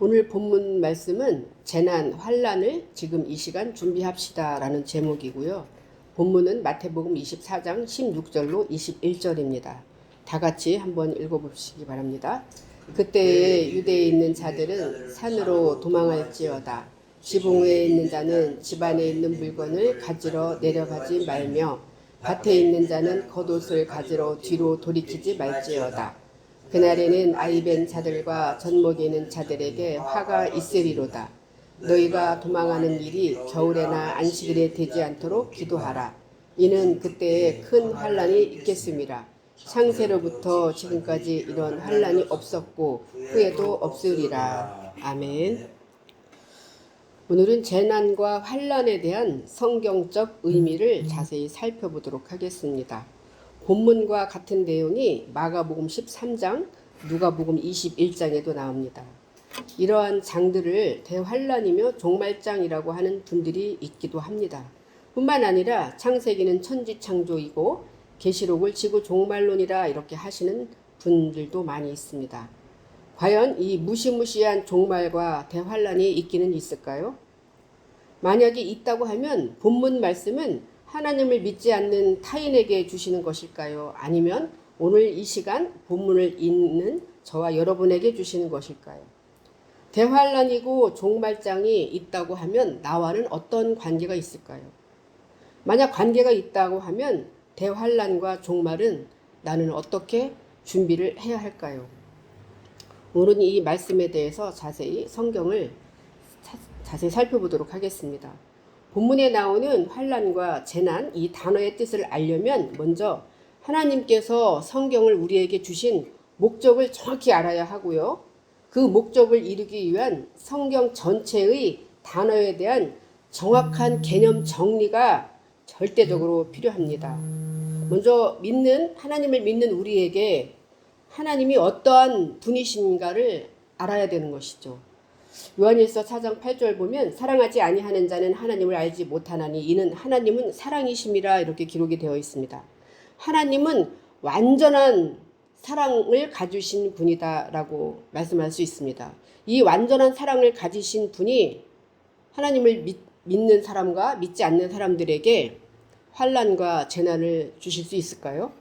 오늘 본문 말씀은 재난 환란을 지금 이 시간 준비합시다라는 제목이고요. 본문은 마태복음 24장 16절로 21절입니다. 다 같이 한번 읽어보시기 바랍니다. 그때에 유대에 있는 자들은 산으로 도망할지어다. 지붕에 있는 자는 집안에 있는 물건을 가지러 내려가지 말며 밭에 있는 자는 겉옷을 가지러 뒤로 돌이키지 말지어다. 그날에는 아이벤 자들과 있는 자들에게 화가 있으리로다. 너희가 도망하는 일이 겨울에나 안식일에 되지 않도록 기도하라. 이는 그때에 큰 환란이 있겠습니다. 창세로부터 지금까지 이런 환란이 없었고 후에도 없으리라. 아멘. 오늘은 재난과 환란에 대한 성경적 의미를 자세히 살펴보도록 하겠습니다. 본문과 같은 내용이 마가복음 13장, 누가복음 21장에도 나옵니다. 이러한 장들을 대환란이며 종말장이라고 하는 분들이 있기도 합니다. 뿐만 아니라 창세기는 천지 창조이고 계시록을 지구 종말론이라 이렇게 하시는 분들도 많이 있습니다. 과연 이 무시무시한 종말과 대환란이 있기는 있을까요? 만약에 있다고 하면 본문 말씀은 하나님을 믿지 않는 타인에게 주시는 것일까요? 아니면 오늘 이 시간 본문을 읽는 저와 여러분에게 주시는 것일까요? 대환란이고 종말장이 있다고 하면 나와는 어떤 관계가 있을까요? 만약 관계가 있다고 하면 대환란과 종말은 나는 어떻게 준비를 해야 할까요? 오늘 이 말씀에 대해서 자세히 성경을 자세히 살펴보도록 하겠습니다. 본문에 나오는 환란과 재난 이 단어의 뜻을 알려면 먼저 하나님께서 성경을 우리에게 주신 목적을 정확히 알아야 하고요. 그 목적을 이루기 위한 성경 전체의 단어에 대한 정확한 개념 정리가 절대적으로 필요합니다. 먼저 믿는 하나님을 믿는 우리에게 하나님이 어떠한 분이신가를 알아야 되는 것이죠. 요한일서 4장 8절 보면 사랑하지 아니하는 자는 하나님을 알지 못하나니 이는 하나님은 사랑이심이라 이렇게 기록이 되어 있습니다. 하나님은 완전한 사랑을 가지신 분이다라고 말씀할 수 있습니다. 이 완전한 사랑을 가지신 분이 하나님을 믿, 믿는 사람과 믿지 않는 사람들에게 환란과 재난을 주실 수 있을까요?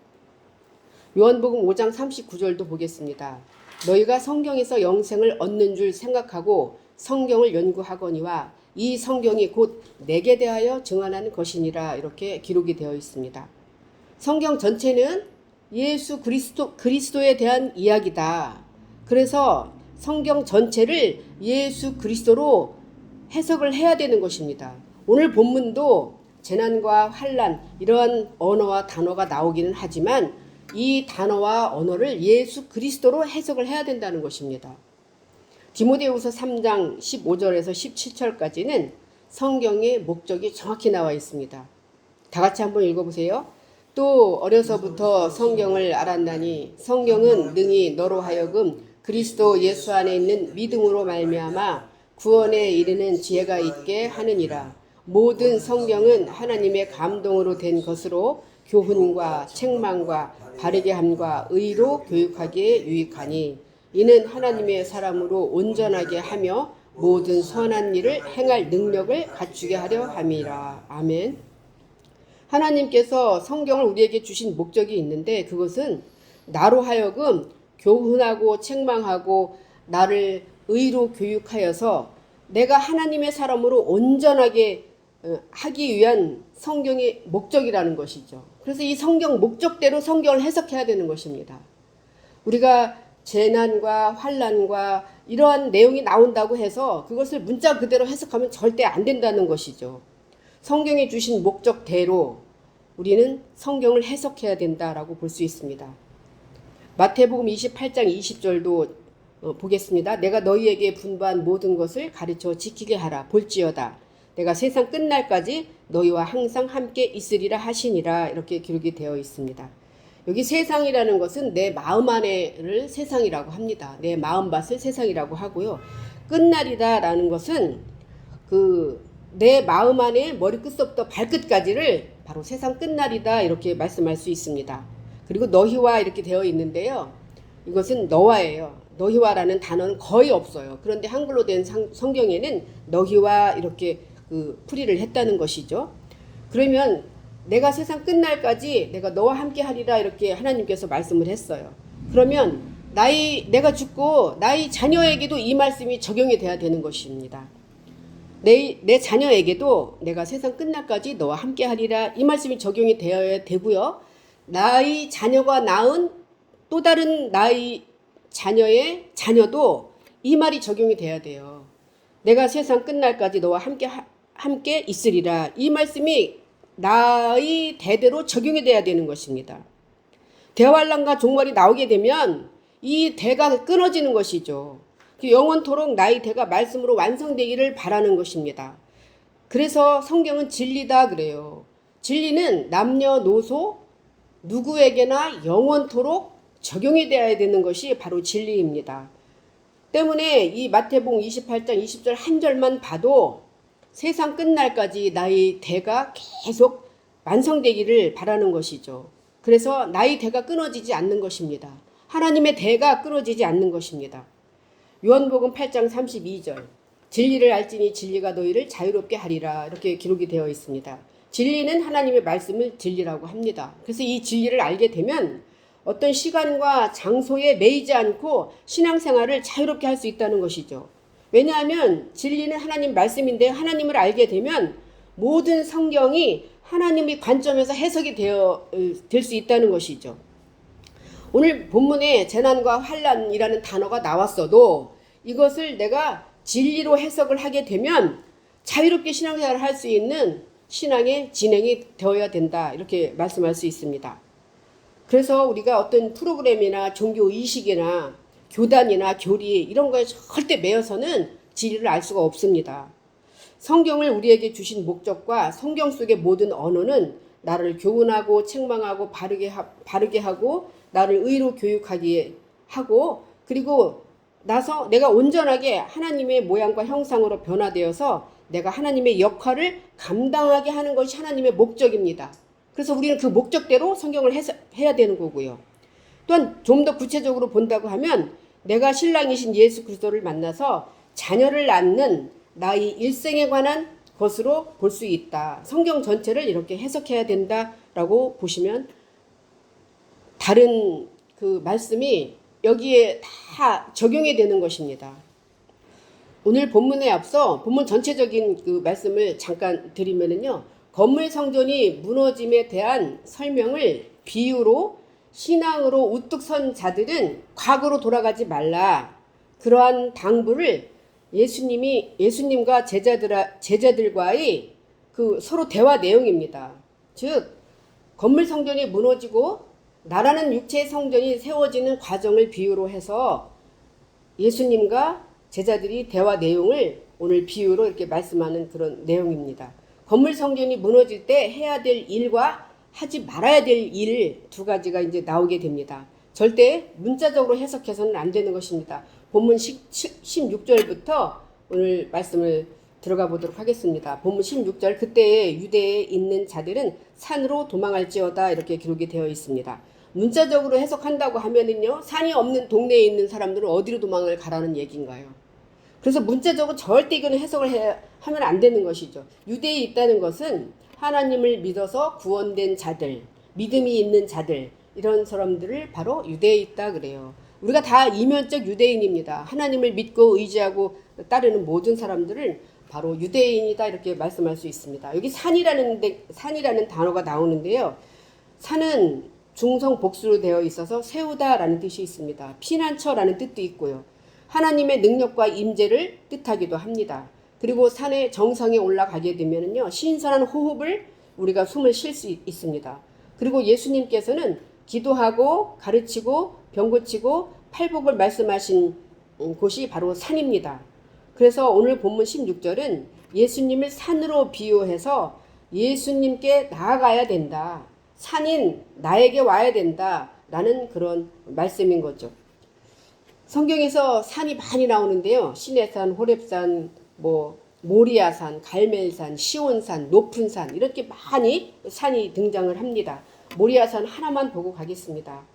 요한복음 5장 39절도 보겠습니다. 너희가 성경에서 영생을 얻는 줄 생각하고 성경을 연구하거니와 이 성경이 곧 내게 대하여 증언하는 것이니라 이렇게 기록이 되어 있습니다. 성경 전체는 예수 그리스도 그리스도에 대한 이야기다. 그래서 성경 전체를 예수 그리스도로 해석을 해야 되는 것입니다. 오늘 본문도 재난과 환란 이러한 언어와 단어가 나오기는 하지만 이 단어와 언어를 예수 그리스도로 해석을 해야 된다는 것입니다. 디모데후서 3장 15절에서 17절까지는 성경의 목적이 정확히 나와 있습니다. 다 같이 한번 읽어보세요. 또 어려서부터 성경을 알았나니 성경은 능히 너로 하여금 그리스도 예수 안에 있는 믿음으로 말미암아 구원에 이르는 지혜가 있게 하느니라. 모든 성경은 하나님의 감동으로 된 것으로 교훈과 책망과 바르게 함과 의로 교육하기에 유익하니 이는 하나님의 사람으로 온전하게 하며 모든 선한 일을 행할 능력을 갖추게 하려 함이라. 아멘. 하나님께서 성경을 우리에게 주신 목적이 있는데 그것은 나로 하여금 교훈하고 책망하고 나를 의로 교육하여서 내가 하나님의 사람으로 온전하게 어, 하기 위한 성경의 목적이라는 것이죠. 그래서 이 성경 목적대로 성경을 해석해야 되는 것입니다. 우리가 재난과 환란과 이러한 내용이 나온다고 해서 그것을 문자 그대로 해석하면 절대 안 된다는 것이죠. 성경이 주신 목적대로 우리는 성경을 해석해야 된다라고 볼 수 있습니다. 마태복음 28장 20절도 어, 보겠습니다. 내가 너희에게 분부한 모든 것을 가르쳐 지키게 하라. 볼지어다. 내가 세상 끝날까지 너희와 항상 함께 있으리라 하시니라. 이렇게 기록이 되어 있습니다. 여기 세상이라는 것은 내 마음 안에를 세상이라고 합니다. 내 마음밭을 세상이라고 하고요. 끝날이다라는 것은 그 내 마음 안에 머리끝부터 발끝까지를 바로 세상 끝날이다 이렇게 말씀할 수 있습니다. 그리고 너희와 이렇게 되어 있는데요. 이것은 너와예요. 너희와라는 단어는 거의 없어요. 그런데 한글로 된 상- 성경에는 너희와 이렇게 그 풀이를 했다는 것이죠. 그러면 내가 세상 끝날까지 내가 너와 함께 하리라 이렇게 하나님께서 말씀을 했어요. 그러면 나의 내가 죽고 나의 자녀에게도 이 말씀이 적용이 돼야 되는 것입니다. 내, 내 자녀에게도 내가 세상 끝날까지 너와 함께 하리라 이 말씀이 적용이 되어야 되고요. 나의 자녀가 낳은 또 다른 나의 자녀의 자녀도 이 말이 적용이 돼야 돼요. 내가 세상 끝날까지 너와 함께 하- 함께 있으리라. 이 말씀이 나의 대대로 적용이 돼야 되는 것입니다. 대환란과 종말이 나오게 되면 이 대가 끊어지는 것이죠. 그 영원토록 나의 대가 말씀으로 완성되기를 바라는 것입니다. 그래서 성경은 진리다 그래요. 진리는 남녀노소 누구에게나 영원토록 적용이 되어야 되는 것이 바로 진리입니다. 때문에 이 마태복음 28장 20절 한 절만 봐도 세상 끝날까지 나의 대가 계속 완성되기를 바라는 것이죠. 그래서 나의 대가 끊어지지 않는 것입니다. 하나님의 대가 끊어지지 않는 것입니다. 요한복음 8장 32절 진리를 알지니 진리가 너희를 자유롭게 하리라 이렇게 기록이 되어 있습니다. 진리는 하나님의 말씀을 진리라고 합니다. 그래서 이 진리를 알게 되면 어떤 시간과 장소에 매이지 않고 신앙생활을 자유롭게 할 수 있다는 것이죠. 왜냐하면 진리는 하나님 말씀인데 하나님을 알게 되면 모든 성경이 하나님의 관점에서 해석이 되어 될 수 있다는 것이죠. 오늘 본문에 재난과 환란이라는 단어가 나왔어도 이것을 내가 진리로 해석을 하게 되면 자유롭게 신앙생활을 할 수 있는 신앙의 진행이 되어야 된다. 이렇게 말씀할 수 있습니다. 그래서 우리가 어떤 프로그램이나 종교 의식이나 교단이나 교리 이런 거에 절대 매여서는 진리를 알 수가 없습니다. 성경을 우리에게 주신 목적과 성경 속의 모든 언어는 나를 교훈하고 책망하고 바르게 하, 바르게 하고 나를 의로 교육하게 하고 그리고 나서 내가 온전하게 하나님의 모양과 형상으로 변화되어서 내가 하나님의 역할을 감당하게 하는 것이 하나님의 목적입니다. 그래서 우리는 그 목적대로 성경을 해서, 해야 되는 거고요. 또한 좀 더 구체적으로 본다고 하면 내가 신랑이신 예수 그리스도를 만나서 자녀를 낳는 나의 일생에 관한 것으로 볼 수 있다. 성경 전체를 이렇게 해석해야 된다라고 보시면 다른 그 말씀이 여기에 다 적용이 되는 것입니다. 오늘 본문에 앞서 본문 전체적인 그 말씀을 잠깐 드리면은요. 건물 성전이 무너짐에 대한 설명을 비유로 신앙으로 우뚝 선 자들은 과거로 돌아가지 말라. 그러한 당부를 예수님이 예수님과 제자들 제자들과의 그 서로 대화 내용입니다. 즉 건물 성전이 무너지고 나라는 육체의 성전이 세워지는 과정을 비유로 해서 예수님과 제자들이 대화 내용을 오늘 비유로 이렇게 말씀하는 그런 내용입니다. 건물 성전이 무너질 때 해야 될 일과 하지 말아야 될 일 두 가지가 이제 나오게 됩니다. 절대 문자적으로 해석해서는 안 되는 것입니다. 본문 16절부터 오늘 말씀을 들어가 보도록 하겠습니다. 본문 16절 그때에 유대에 있는 자들은 산으로 도망할지어다 이렇게 기록이 되어 있습니다. 문자적으로 해석한다고 하면은요 산이 없는 동네에 있는 사람들은 어디로 도망을 가라는 얘기인가요? 그래서 문자적으로 절대 이거는 해석을 해, 하면 안 되는 것이죠. 유대에 있다는 것은 하나님을 믿어서 구원된 자들, 믿음이 있는 자들 이런 사람들을 바로 유대에 있다 그래요. 우리가 다 이면적 유대인입니다. 하나님을 믿고 의지하고 따르는 모든 사람들을 바로 유대인이다 이렇게 말씀할 수 있습니다. 여기 산이라는 데, 산이라는 단어가 나오는데요. 산은 중성 복수로 되어 있어서 세우다라는 뜻이 있습니다. 피난처라는 뜻도 있고요. 하나님의 능력과 임재를 뜻하기도 합니다. 그리고 산의 정상에 올라가게 되면요 신선한 호흡을 우리가 숨을 쉴 수 있습니다. 그리고 예수님께서는 기도하고 가르치고 병 고치고 팔복을 말씀하신 곳이 바로 산입니다. 그래서 오늘 본문 16절은 예수님을 산으로 비유해서 예수님께 나아가야 된다. 산인 나에게 와야 된다. 라는 그런 말씀인 거죠. 성경에서 산이 많이 나오는데요. 시내산, 호렙산, 뭐 모리아산, 갈멜산, 시온산, 높은 산 이렇게 많이 산이 등장을 합니다. 모리아산 하나만 보고 가겠습니다.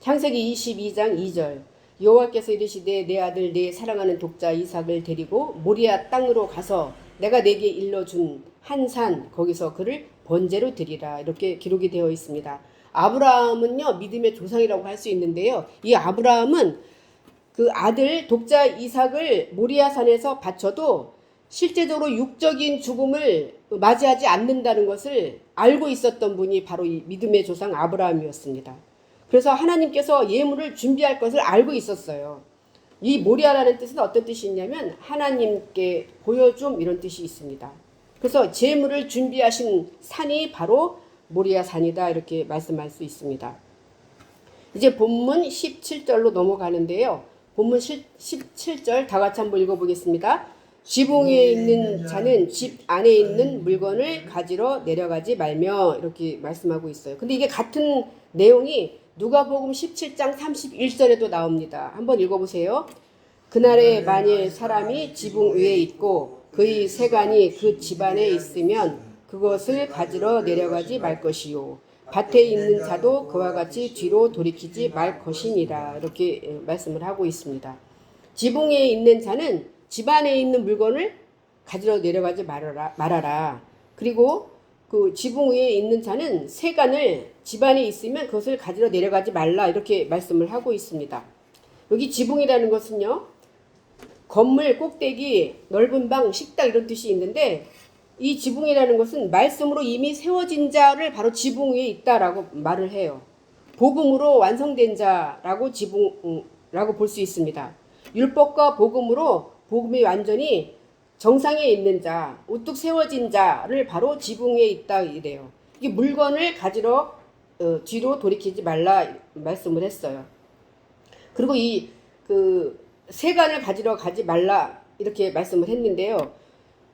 창세기 22장 2절 여호와께서 이르시되 내 아들 내 사랑하는 독자 이삭을 데리고 모리아 땅으로 가서 내가 내게 일러준 한 산 거기서 그를 번제로 드리라 이렇게 기록이 되어 있습니다. 아브라함은요 믿음의 조상이라고 할 수 있는데요. 이 아브라함은 그 아들 독자 이삭을 모리아 산에서 바쳐도 실제적으로 육적인 죽음을 맞이하지 않는다는 것을 알고 있었던 분이 바로 이 믿음의 조상 아브라함이었습니다. 그래서 하나님께서 예물을 준비할 것을 알고 있었어요. 이 모리아라는 뜻은 어떤 뜻이 있냐면 하나님께 보여줌 이런 뜻이 있습니다. 그래서 제물을 준비하신 산이 바로 모리아 산이다 이렇게 말씀할 수 있습니다. 이제 본문 17절로 넘어가는데요. 본문 17절 다 같이 한번 읽어보겠습니다. 지붕 위에 있는 자는 집 안에 있는 물건을 가지러 내려가지 말며 이렇게 말씀하고 있어요. 근데 이게 같은 내용이 누가복음 17장 31절에도 나옵니다. 한번 읽어보세요. 그날에 만일 사람이 지붕 위에 있고 그의 세간이 그 집안에 있으면 그것을 가지러 내려가지 말 것이요. 밭에 있는 자도 그와 같이 뒤로 돌이키지 말 것이니라. 이렇게 말씀을 하고 있습니다. 지붕 위에 있는 자는 집 안에 있는 물건을 가지러 내려가지 말아라. 말아라. 그리고 그 지붕 위에 있는 자는 세간을 집 안에 있으면 그것을 가지러 내려가지 말라. 이렇게 말씀을 하고 있습니다. 여기 지붕이라는 것은요. 건물 꼭대기, 넓은 방, 식당 이런 뜻이 있는데 이 지붕이라는 것은 말씀으로 이미 세워진 자를 바로 지붕 위에 있다라고 말을 해요. 복음으로 완성된 자라고 지붕라고 볼 수 있습니다. 율법과 복음으로 복음이 완전히 정상에 있는 자, 우뚝 세워진 자를 바로 지붕 위에 있다 이래요. 이 물건을 가지러 어, 뒤로 돌이키지 말라 말씀을 했어요. 그리고 이 그 세간을 가지러 가지 말라 이렇게 말씀을 했는데요.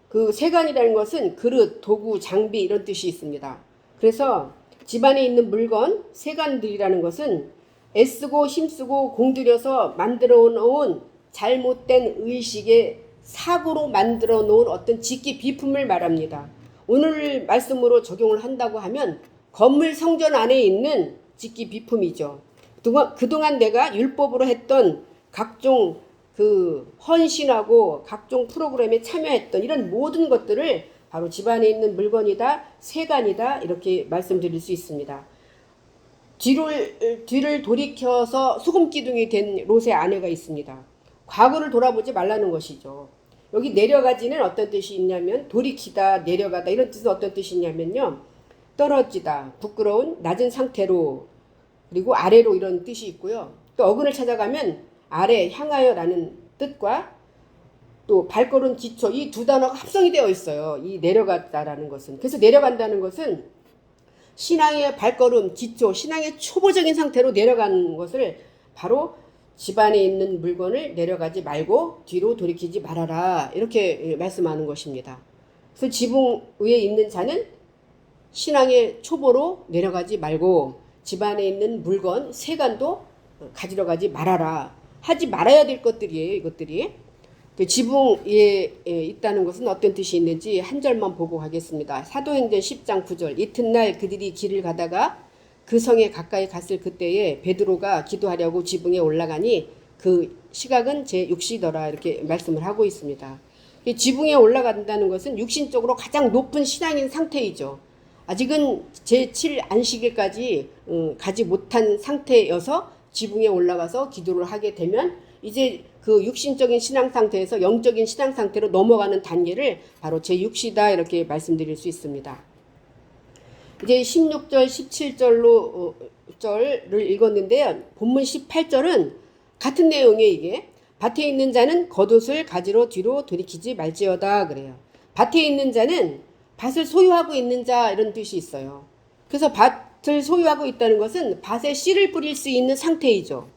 그 세간이라는 것은 그릇, 도구, 장비 이런 뜻이 있습니다. 그래서 집안에 있는 물건, 세간들이라는 것은 애쓰고 힘쓰고 공들여서 만들어 놓은 잘못된 의식의 사고로 만들어 놓은 어떤 직기 비품을 말합니다. 오늘 말씀으로 적용을 한다고 하면 건물 성전 안에 있는 직기 비품이죠. 그동안 내가 율법으로 했던 각종 그 헌신하고 각종 프로그램에 참여했던 이런 모든 것들을 바로 집안에 있는 물건이다, 세간이다 이렇게 말씀드릴 수 있습니다. 뒤를 뒤를 돌이켜서 소금 기둥이 된 롯의 아내가 있습니다. 과거를 돌아보지 말라는 것이죠. 여기 내려가지는 어떤 뜻이 있냐면 돌이키다, 내려가다 이런 뜻은 어떤 뜻이 있냐면요. 떨어지다, 부끄러운 낮은 상태로 그리고 아래로 이런 뜻이 있고요. 또 어근을 찾아가면 아래 향하여라는 뜻과 또 발걸음 기초 이 두 단어가 합성이 되어 있어요. 이 내려갔다라는 것은 그래서 내려간다는 것은 신앙의 발걸음 기초 신앙의 초보적인 상태로 내려간 것을 바로 집안에 있는 물건을 내려가지 말고 뒤로 돌이키지 말아라 이렇게 말씀하는 것입니다. 그래서 지붕 위에 있는 자는 신앙의 초보로 내려가지 말고 집안에 있는 물건 세간도 가지러 가지 말아라 하지 말아야 될 것들이에요 이것들이 그 지붕 위에 있다는 것은 어떤 뜻이 있는지 한 절만 보고 가겠습니다. 사도행전 10장 9절 이튿날 그들이 길을 가다가 그 성에 가까이 갔을 그때에 베드로가 기도하려고 지붕에 올라가니 그 시각은 제 육시더라 이렇게 말씀을 하고 있습니다. 지붕에 올라간다는 것은 육신적으로 가장 높은 신앙인 상태이죠. 아직은 제7 안식일까지 음, 가지 못한 상태여서 지붕에 올라가서 기도를 하게 되면 이제 그 육신적인 신앙 상태에서 영적인 신앙 상태로 넘어가는 단계를 바로 제6시다 이렇게 말씀드릴 수 있습니다. 이제 16절, 17절로 어, 절을 읽었는데요. 본문 18절은 같은 내용이에요, 이게. 밭에 있는 자는 겉옷을 가지러 뒤로 돌이키지 말지어다 그래요. 밭에 있는 자는 밭을 소유하고 있는 자 이런 뜻이 있어요. 그래서 밭 을 소유하고 있다는 것은 밭에 씨를 뿌릴 수 있는 상태이죠.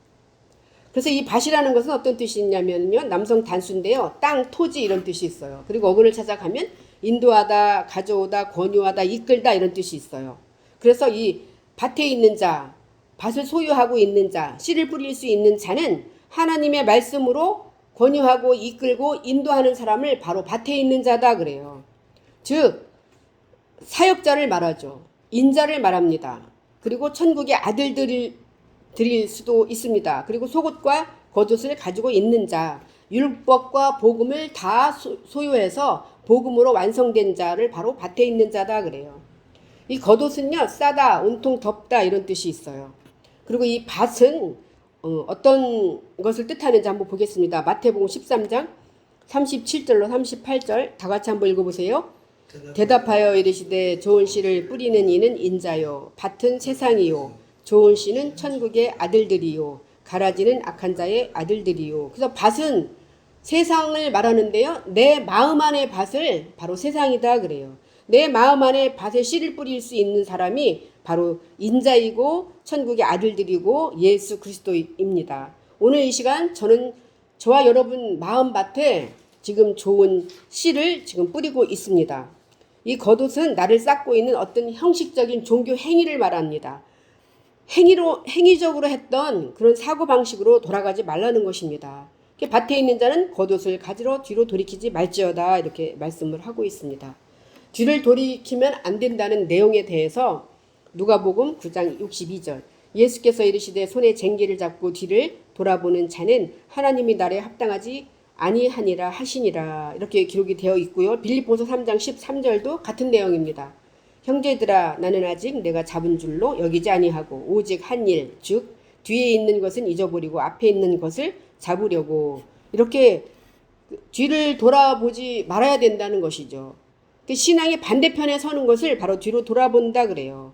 그래서 이 밭이라는 것은 어떤 뜻이 있냐면요. 남성 단수인데요. 땅, 토지 이런 뜻이 있어요. 그리고 어근을 찾아가면 인도하다, 가져오다, 권유하다, 이끌다 이런 뜻이 있어요. 그래서 이 밭에 있는 자, 밭을 소유하고 있는 자, 씨를 뿌릴 수 있는 자는 하나님의 말씀으로 권유하고 이끌고 인도하는 사람을 바로 밭에 있는 자다 그래요. 즉 사역자를 말하죠. 인자를 말합니다. 그리고 천국의 아들들을 드릴 수도 있습니다. 그리고 속옷과 겉옷을 가지고 있는 자, 율법과 복음을 다 소- 소유해서 복음으로 완성된 자를 바로 밭에 있는 자다 그래요. 이 겉옷은요 싸다, 온통 덥다 이런 뜻이 있어요. 그리고 이 밭은 어, 어떤 것을 뜻하는지 한번 보겠습니다. 마태복음 13장 37절로 38절 다 같이 한번 읽어보세요. 대답하여 이르시되 좋은 씨를 뿌리는 이는 인자요 밭은 세상이요 좋은 씨는 천국의 아들들이요 가라지는 악한 자의 아들들이요. 그래서 밭은 세상을 말하는데요 내 마음 안의 밭을 바로 세상이다 그래요. 내 마음 안에 밭에 씨를 뿌릴 수 있는 사람이 바로 인자이고 천국의 아들들이고 예수 그리스도입니다. 오늘 이 시간 저는 저와 여러분 마음 밭에 지금 좋은 씨를 지금 뿌리고 있습니다. 이 겉옷은 나를 쌓고 있는 어떤 형식적인 종교 행위를 말합니다. 행위로 행위적으로 했던 그런 사고 방식으로 돌아가지 말라는 것입니다. 밭에 있는 자는 겉옷을 가지러 뒤로 돌이키지 말지어다 이렇게 말씀을 하고 있습니다. 뒤를 돌이키면 안 된다는 내용에 대해서 누가복음 9장 62절 예수께서 이르시되 손에 쟁기를 잡고 뒤를 돌아보는 자는 하나님이 나라에 합당하지 아니하니라 하시니라 이렇게 기록이 되어 있고요. 빌립보서 3장 13절도 같은 내용입니다. 형제들아 나는 아직 내가 잡은 줄로 여기지 아니하고 오직 한 일 즉 뒤에 있는 것은 잊어버리고 앞에 있는 것을 잡으려고 이렇게 뒤를 돌아보지 말아야 된다는 것이죠. 그 신앙의 반대편에 서는 것을 바로 뒤로 돌아본다 그래요.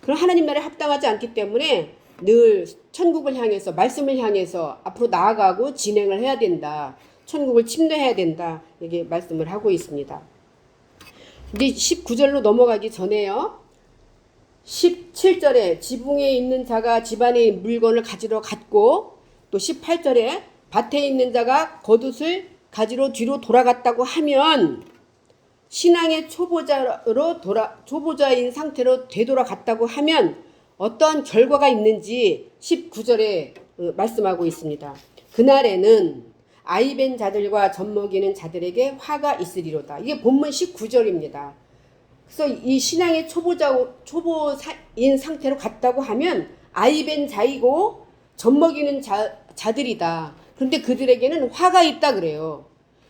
그럼 하나님 나라에 합당하지 않기 때문에 늘 천국을 향해서 말씀을 향해서 앞으로 나아가고 진행을 해야 된다. 천국을 침노해야 된다. 이게 말씀을 하고 있습니다. 이제 19절로 넘어가기 전에요. 17절에 지붕에 있는 자가 집안의 물건을 가지러 갔고 또 18절에 밭에 있는 자가 겉옷을 가지러 뒤로 돌아갔다고 하면 신앙의 초보자로 돌아 초보자인 상태로 되돌아갔다고 하면 어떠한 결과가 있는지 19절에 어, 말씀하고 있습니다. 그날에는 아이벤 자들과 젖먹이는 자들에게 화가 있으리로다. 이게 본문 19절입니다. 그래서 이 신앙의 초보자 초보인 상태로 갔다고 하면 아이벤 자이고 젖먹이는 자, 자들이다. 그런데 그들에게는 화가 있다 그래요.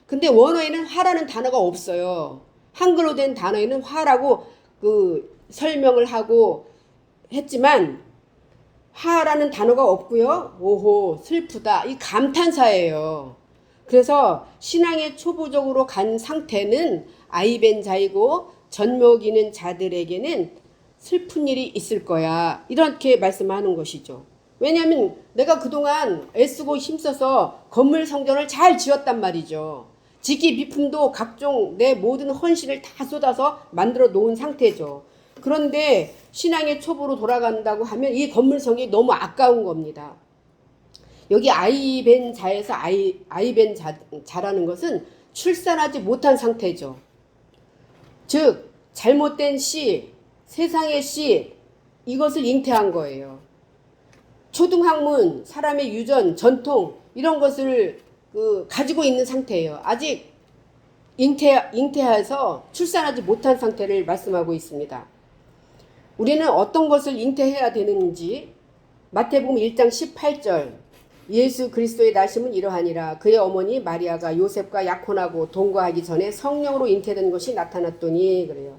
근데 원어에는 화라는 단어가 없어요. 한글로 된 단어에는 화라고 그 설명을 하고 했지만 화라는 단어가 없고요. 오호 슬프다 이 감탄사예요. 그래서 신앙의 초보적으로 간 상태는 아이벤 자이고 젖먹이는 자들에게는 슬픈 일이 있을 거야. 이렇게 말씀하는 것이죠. 왜냐하면 내가 그동안 애쓰고 힘써서 건물 성전을 잘 지었단 말이죠. 지기 비품도 각종 내 모든 헌신을 다 쏟아서 만들어 놓은 상태죠. 그런데 신앙의 초보로 돌아간다고 하면 이 건물성이 너무 아까운 겁니다. 여기 아이벤 자에서 아이, 아이벤 자, 자라는 것은 출산하지 못한 상태죠. 즉, 잘못된 씨, 세상의 씨, 이것을 잉태한 거예요. 초등학문, 사람의 유전, 전통, 이런 것을 그 가지고 있는 상태예요. 아직 잉태, 잉태해서 출산하지 못한 상태를 말씀하고 있습니다. 우리는 어떤 것을 잉태해야 되는지 마태복음 1장 18절 예수 그리스도의 나심은 이러하니라 그의 어머니 마리아가 요셉과 약혼하고 동거하기 전에 성령으로 잉태된 것이 나타났더니 그래요.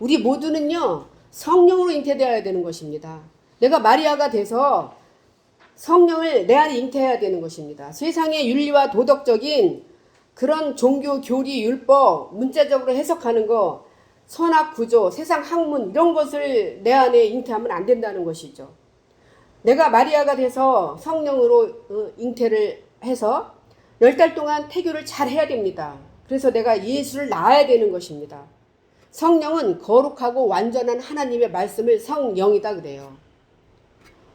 우리 모두는요 성령으로 잉태되어야 되는 것입니다. 내가 마리아가 돼서 성령을 내 안에 잉태해야 되는 것입니다. 세상의 윤리와 도덕적인 그런 종교 교리 율법 문자적으로 해석하는 거 선악 구조 세상 학문 이런 것을 내 안에 잉태하면 안 된다는 것이죠. 내가 마리아가 돼서 성령으로 어, 잉태를 해서 열 달 동안 태교를 잘 해야 됩니다. 그래서 내가 예수를 낳아야 되는 것입니다. 성령은 거룩하고 완전한 하나님의 말씀을 성령이다 그래요.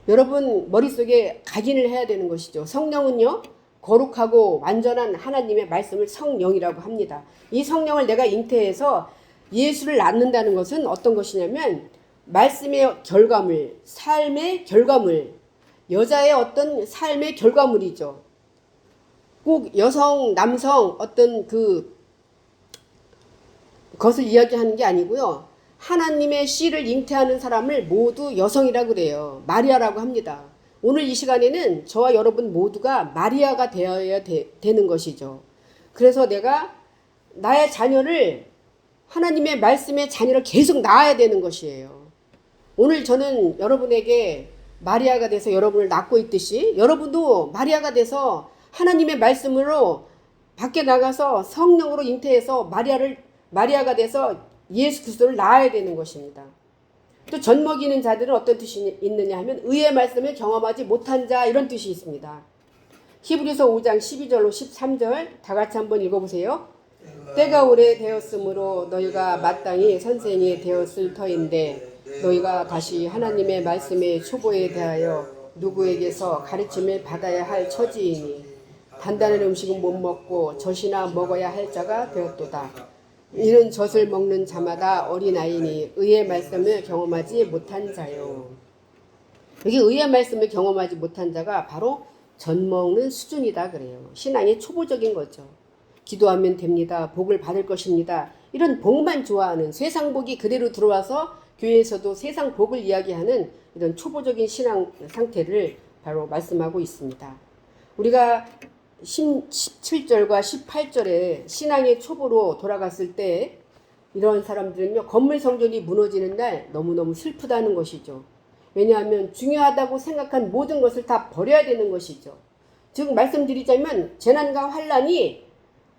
여러분 머릿속에 각인을 해야 되는 것이죠. 성령은요. 거룩하고 완전한 하나님의 말씀을 성령이라고 합니다. 이 성령을 내가 잉태해서 예수를 낳는다는 것은 어떤 것이냐면 말씀의 결과물, 삶의 결과물, 여자의 어떤 삶의 결과물이죠. 꼭 여성, 남성 어떤 그 것을 이야기하는 게 아니고요. 하나님의 씨를 잉태하는 사람을 모두 여성이라고 그래요. 마리아라고 합니다. 오늘 이 시간에는 저와 여러분 모두가 마리아가 되어야 되, 되는 것이죠. 그래서 내가 나의 자녀를 하나님의 말씀의 자녀를 계속 낳아야 되는 것이에요. 오늘 저는 여러분에게 마리아가 돼서 여러분을 낳고 있듯이 여러분도 마리아가 돼서 하나님의 말씀으로 밖에 나가서 성령으로 잉태해서 마리아를 마리아가 돼서 예수 그리스도를 낳아야 되는 것입니다. 또 젖먹이는 자들은 어떤 뜻이 있느냐 하면 의의 말씀을 경험하지 못한 자 이런 뜻이 있습니다. 히브리서 5장 12절로 13절 다 같이 한번 읽어보세요. 때가 오래 되었으므로 너희가 마땅히 선생이 되었을 터인데 너희가 다시 하나님의 말씀의 초보에 대하여 누구에게서 가르침을 받아야 할 처지이니 단단한 음식은 못 먹고 젖이나 먹어야 할 자가 되었도다. 이는 젖을 먹는 자마다 어린아이니 의의 말씀을 경험하지 못한 자요. 여기 의의 말씀을 경험하지 못한 자가 바로 젖 먹는 수준이다 그래요. 신앙의 초보적인 거죠. 기도하면 됩니다. 복을 받을 것입니다. 이런 복만 좋아하는 세상 복이 그대로 들어와서 교회에서도 세상 복을 이야기하는 이런 초보적인 신앙 상태를 바로 말씀하고 있습니다. 우리가 17절과 18절에 신앙의 초보로 돌아갔을 때 이런 사람들은요 건물 성전이 무너지는 날 너무너무 슬프다는 것이죠. 왜냐하면 중요하다고 생각한 모든 것을 다 버려야 되는 것이죠. 즉 말씀드리자면 재난과 환란이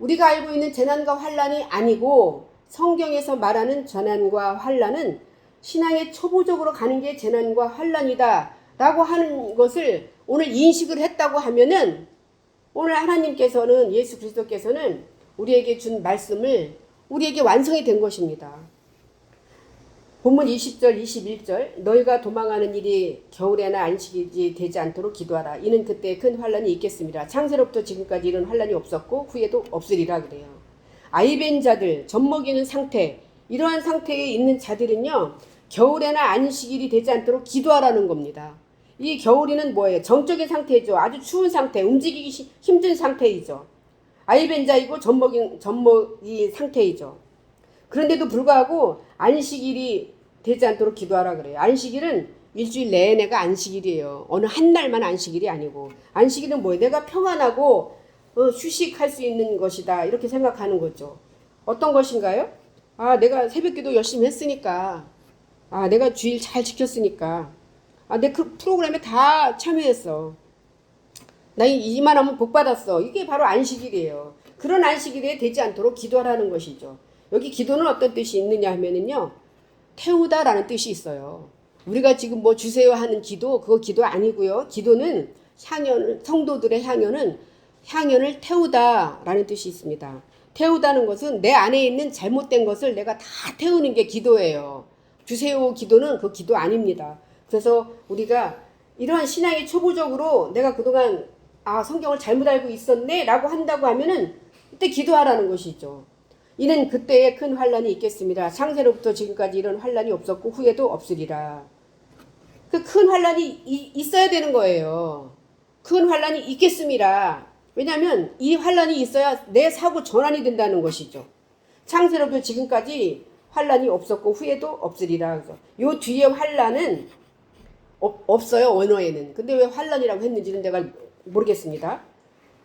우리가 알고 있는 재난과 환란이 아니고 성경에서 말하는 재난과 환란은 신앙의 초보적으로 가는 게 재난과 환란이다 라고 하는 것을 오늘 인식을 했다고 하면은 오늘 하나님께서는 예수 그리스도께서는 우리에게 준 말씀을 우리에게 완성이 된 것입니다. 본문 20절, 21절 너희가 도망하는 일이 겨울에나 안식일이 되지 않도록 기도하라. 이는 그때 큰 환란이 있겠습니다. 창세로부터 지금까지 이런 환란이 없었고 후에도 없으리라 그래요. 아이벤 자들, 젖먹이는 상태 이러한 상태에 있는 자들은요. 겨울에나 안식일이 되지 않도록 기도하라는 겁니다. 이 겨울이는 뭐예요? 정적인 상태죠. 아주 추운 상태, 움직이기 힘든 상태이죠. 아이벤자이고 젖먹이, 젖먹이 상태이죠. 그런데도 불구하고 안식일이 되지 않도록 기도하라 그래요. 안식일은 일주일 내내가 안식일이에요. 어느 한 날만 안식일이 아니고 안식일은 뭐예요? 내가 평안하고 어, 휴식할 수 있는 것이다 이렇게 생각하는 거죠. 어떤 것인가요? 아 내가 새벽기도 열심히 했으니까 아 내가 주일 잘 지켰으니까 아내 그 프로그램에 다 참여했어. 나 이만하면 복 받았어. 이게 바로 안식일이에요. 그런 안식일에 되지 않도록 기도하라는 것이죠. 여기 기도는 어떤 뜻이 있느냐 하면은요. 태우다라는 뜻이 있어요. 우리가 지금 뭐 주세요 하는 기도 그거 기도 아니고요. 기도는 향연 성도들의 향연은 향연을 태우다라는 뜻이 있습니다. 태우다는 것은 내 안에 있는 잘못된 것을 내가 다 태우는 게 기도예요. 주세요 기도는 그 기도 아닙니다. 그래서 우리가 이러한 신앙이 초보적으로 내가 그동안 아 성경을 잘못 알고 있었네라고 한다고 하면은 그때 기도하라는 것이죠. 이는 그때에 큰 환란이 있겠습니다. 창세로부터 지금까지 이런 환란이 없었고 후에도 없으리라. 그 큰 환란이 이, 있어야 되는 거예요. 큰 환란이 있겠습니다. 왜냐하면 이 환란이 있어야 내 사고 전환이 된다는 것이죠. 창세로부터 지금까지 환란이 없었고 후에도 없으리라. 요 뒤에 환란은 없, 없어요 원어에는. 근데 왜 환란이라고 했는지는 내가 모르겠습니다.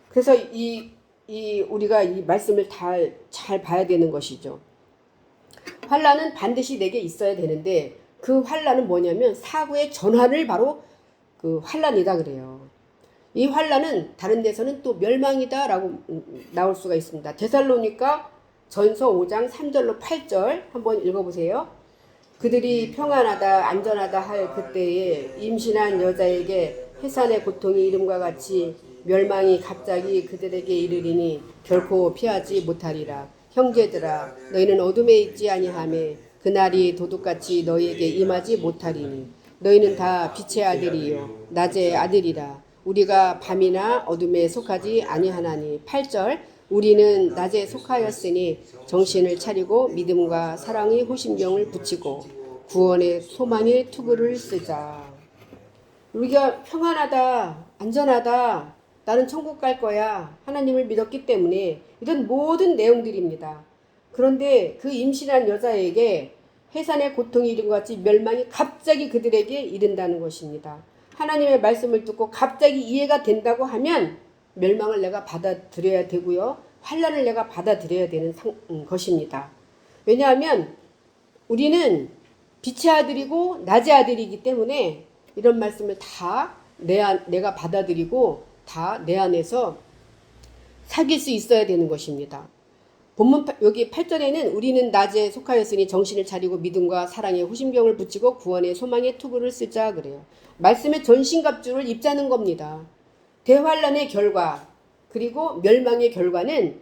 그래서 이, 이 우리가 이 말씀을 잘, 잘 봐야 되는 것이죠. 환란은 반드시 내게 있어야 되는데 그 환란은 뭐냐면 사고의 전환을 바로 그 환란이다 그래요. 이 환란은 다른 데서는 또 멸망이다라고 나올 수가 있습니다. 데살로니까 전서 5장 3절로 8절 한번 읽어보세요. 그들이 평안하다 안전하다 할 그때에 임신한 여자에게 해산의 고통이 이름과 같이 멸망이 갑자기 그들에게 이르리니 결코 피하지 못하리라. 형제들아 너희는 어둠에 있지 아니하매 그날이 도둑같이 너희에게 임하지 못하리니 너희는 다 빛의 아들이요 낮의 아들이라 우리가 밤이나 어둠에 속하지 아니하나니 8절 우리는 낮에 속하였으니 정신을 차리고 믿음과 사랑의 호심경을 붙이고 구원의 소망의 투구를 쓰자. 우리가 평안하다, 안전하다, 나는 천국 갈 거야. 하나님을 믿었기 때문에 이런 모든 내용들입니다. 그런데 그 임신한 여자에게 해산의 고통이 이른 것 같이 멸망이 갑자기 그들에게 이른다는 것입니다. 하나님의 말씀을 듣고 갑자기 이해가 된다고 하면 멸망을 내가 받아들여야 되고요. 환란을 내가 받아들여야 되는 상, 음, 것입니다. 왜냐하면 우리는 빛의 아들이고 낮의 아들이기 때문에 이런 말씀을 다내 안, 내가 받아들이고 다 내 안에서 사귈 수 있어야 되는 것입니다. 본문 팔- 여기 8절에는 우리는 낮에 속하였으니 정신을 차리고 믿음과 사랑의 호심병을 붙이고 구원의 소망의 투구를 쓰자 그래요. 말씀의 전신갑주를 입자는 겁니다. 대환란의 결과 그리고 멸망의 결과는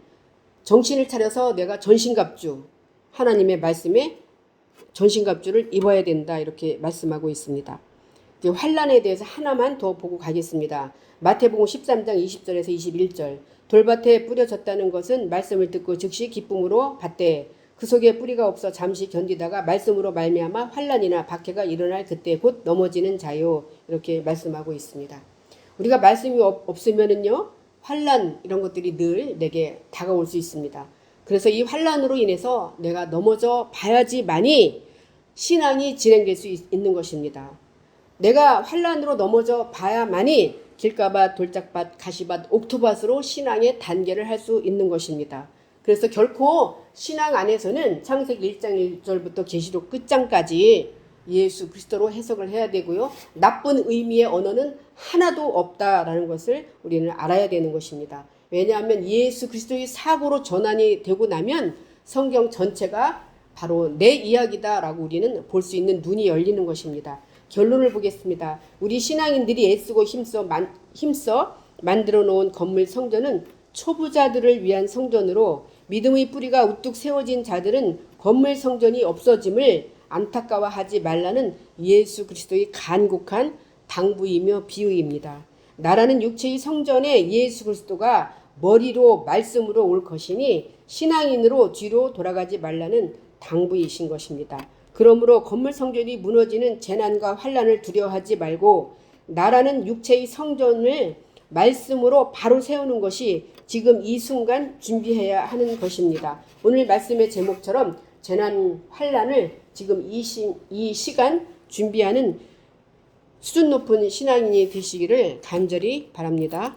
정신을 차려서 내가 전신갑주 하나님의 말씀에 전신갑주를 입어야 된다 이렇게 말씀하고 있습니다. 이제 환란에 대해서 하나만 더 보고 가겠습니다. 마태복음 13장 20절에서 21절 돌밭에 뿌려졌다는 것은 말씀을 듣고 즉시 기쁨으로 받되 그 속에 뿌리가 없어 잠시 견디다가 말씀으로 말미암아 환란이나 박해가 일어날 그때 곧 넘어지는 자요 이렇게 말씀하고 있습니다. 우리가 말씀이 없, 없으면은요 환란 이런 것들이 늘 내게 다가올 수 있습니다. 그래서 이 환란으로 인해서 내가 넘어져 봐야지만이 신앙이 진행될 수 있, 있는 것입니다. 내가 환란으로 넘어져 봐야만이 길가밭, 돌짝밭, 가시밭, 옥토밭으로 신앙의 단계를 할 수 있는 것입니다. 그래서 결코 신앙 안에서는 창세기 1장 1절부터 계시록 끝장까지 예수 그리스도로 해석을 해야 되고요. 나쁜 의미의 언어는 하나도 없다라는 것을 우리는 알아야 되는 것입니다. 왜냐하면 예수 그리스도의 사고로 전환이 되고 나면 성경 전체가 바로 내 이야기다라고 우리는 볼 수 있는 눈이 열리는 것입니다. 결론을 보겠습니다. 우리 신앙인들이 애쓰고 힘써 만, 힘써 만들어 놓은 건물 성전은 초보자들을 위한 성전으로 믿음의 뿌리가 우뚝 세워진 자들은 건물 성전이 없어짐을 안타까워하지 말라는 예수 그리스도의 간곡한 당부이며 비유입니다. 나라는 육체의 성전에 예수 그리스도가 머리로 말씀으로 올 것이니 신앙인으로 뒤로 돌아가지 말라는 당부이신 것입니다. 그러므로 건물 성전이 무너지는 재난과 환란을 두려워하지 말고 나라는 육체의 성전을 말씀으로 바로 세우는 것이 지금 이 순간 준비해야 하는 것입니다. 오늘 말씀의 제목처럼 재난 환란을 지금 이, 시, 이 시간 준비하는 수준 높은 신앙인이 되시기를 간절히 바랍니다.